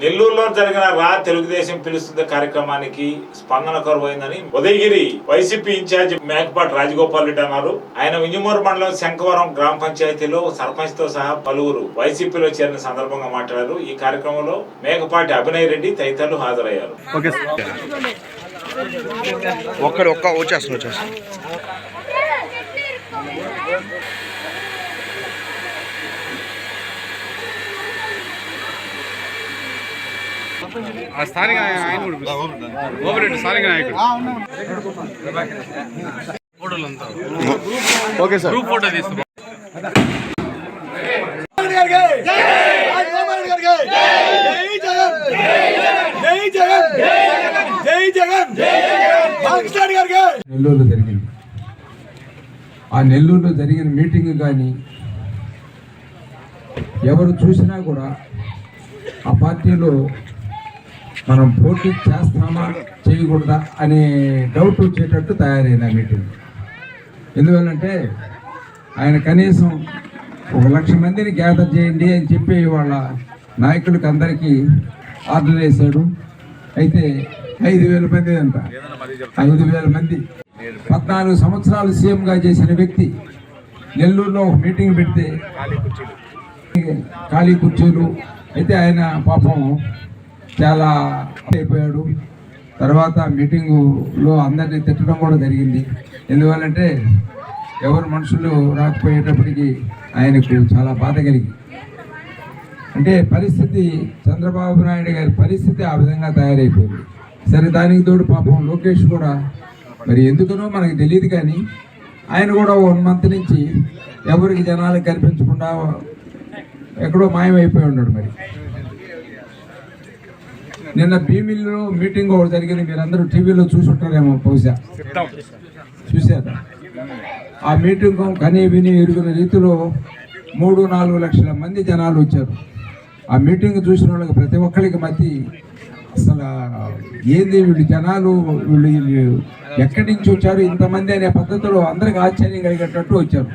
నెల్లూరులో జరిగిన రా తెలుగుదేశం పిలుస్తుంది కార్యక్రమానికి స్పందన కరువైందని ఉదయగిరి వైసీపీ ఇన్ఛార్జ్ మేకపాటి రాజగోపాల్ రెడ్డి అన్నారు. ఆయన వింజమూరు మండలం శంఖవరం గ్రామ పంచాయతీలో సర్పంచ్తో సహా పలువురు వైసీపీలో చేరిన సందర్భంగా మాట్లాడారు. ఈ కార్యక్రమంలో మేకపాటి అభినయ్ రెడ్డి తదితరులు హాజరయ్యారు. ఒక్క వచ్చేస్తాను వచ్చేస్తాను ఆ స్థానిక ఆయన. ఓపిరెడ్డి స్థానిక నాయకుడు. ఫోటోలంతా. Okay sir. గ్రూప్ ఫోటో తీస్తాం నెల్లూరులో జరిగింది. ఆ నెల్లూరులో జరిగిన మీటింగ్ కానీ ఎవరు చూసినా కూడా ఆ పార్టీలో మనం పోటీ చేస్తామా చేయకూడదా అనే డౌట్ వచ్చేటట్టు తయారైంది ఆ మీటింగ్ ఎందువల్లంటే ఆయన కనీసం ఒక లక్ష మందిని గ్యాదర్ చేయండి అని చెప్పి వాళ్ళ నాయకులకు అందరికీ ఆర్డర్ వేశాడు. అయితే ఐదు వేల మంది అంట. ఐదు వేల మంది. పద్నాలుగు సంవత్సరాలు సీఎంగా చేసిన వ్యక్తి నెల్లూరులో ఒక మీటింగ్ పెడితే ఖాళీ కుర్చీలు. అయితే ఆయన పాపం చాలా అయిపోయాడు. తర్వాత మీటింగులో అందరినీ తిట్టడం కూడా జరిగింది. ఎందువల్లంటే ఎవరు మనుషులు రాకపోయేటప్పటికి ఆయనకు చాలా బాధ కలిగి. అంటే పరిస్థితి చంద్రబాబు నాయుడు గారి పరిస్థితి ఆ విధంగా తయారైపోయింది. సరే దానికి తోడు పాపం లోకేష్ కూడా మరి ఎందుకనో మనకు తెలియదు కానీ ఆయన కూడా వన్ మంత్ నుంచి ఎవరికి జనాలకు కనిపించకుండా ఎక్కడో మాయమైపోయి ఉన్నాడు మరి. నిన్న భీమిల్లో మీటింగ్ ఒకటి జరిగింది మీరందరూ టీవీలో చూసుంటారేమో బహుశా. చూశారా ఆ మీటింగ్ కనీ విని ఎరుగున రీతిలో మూడు నాలుగు లక్షల మంది జనాలు వచ్చారు. ఆ మీటింగ్ చూసిన వాళ్ళకి ప్రతి ఒక్కరికి మధ్య అసలు ఏంది వీళ్ళు జనాలు వీళ్ళు వీళ్ళు ఎక్కడి నుంచి వచ్చారు ఇంతమంది అనే పద్ధతిలో అందరికి ఆశ్చర్యం కలిగేటట్టు వచ్చారు.